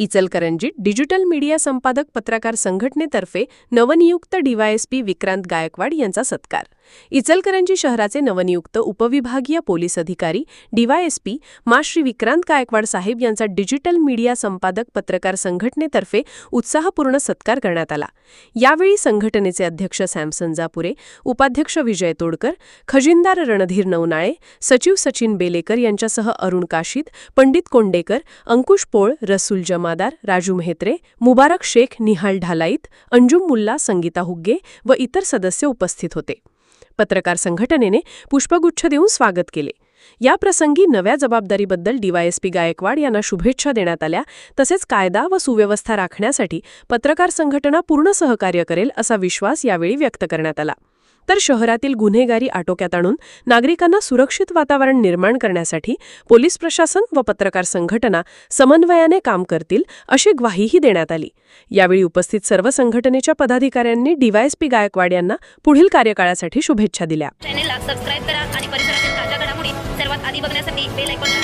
इचलकरंजीत digital media संपादक पत्रकार संघटनेतर्फे नवनियुक्त डीवायएसपी विक्रांत गायकवाड यांचा सत्कार. इचलकरंजी शहराचे नवनियुक्त उपविभागीय पोलीस अधिकारी डीवायएसपी मा. श्री. विक्रांत गायकवाड साहेब यांचा डिजिटल मीडिया संपादक पत्रकार संघटनेतर्फे उत्साहपूर्ण सत्कार करण्यात आला. यावेळी संघटनेचे अध्यक्ष सॅमसन जापुरे उपाध्यक्ष विजय तोडकर खजिनदार रणधीर नवनाळे सचिव सचिन बेलेकर यांच्यासह अरुण काशीद पंडित कोंडेकर अंकुश पोळ रसूल जमादार राजू मेहत्रे मुबारक शेख निहाल ढालाईत अंजुम मुल्ला संगीता हुग्गे व इतर सदस्य उपस्थित होते. पत्रकार संघटनेने पुष्पगुच्छ देऊन स्वागत केले. या प्रसंगी नव्या जबाबदारीबद्दल डीवायएसपी गायकवाड यांना शुभेच्छा देण्यात आल्या तसेच कायदा व सुव्यवस्था राखण्यासाठी पत्रकार संघटना पूर्ण सहकार्य करेल असा विश्वास यावेळी व्यक्त करण्यात आला. तर शहरातील गुन्हेगारी आटोक्यात आणून नागरिकांना सुरक्षित वातावरण निर्माण करण्यासाठी पोलीस प्रशासन व पत्रकार संघटना समन्वयाने काम करतील अशी ग्वाहीही देण्यात आली. यावेळी उपस्थित सर्व संघटनेच्या पदाधिकाऱ्यांनी डीवायएसपी गायकवाड यांना पुढील कार्यकाळासाठी शुभेच्छा दिल्या. चॅनेलला सबस्क्राईब करा आणि परिसरातील ताज्या घडामोडी सर्वात आधी बघण्यासाठी बेल आयकॉन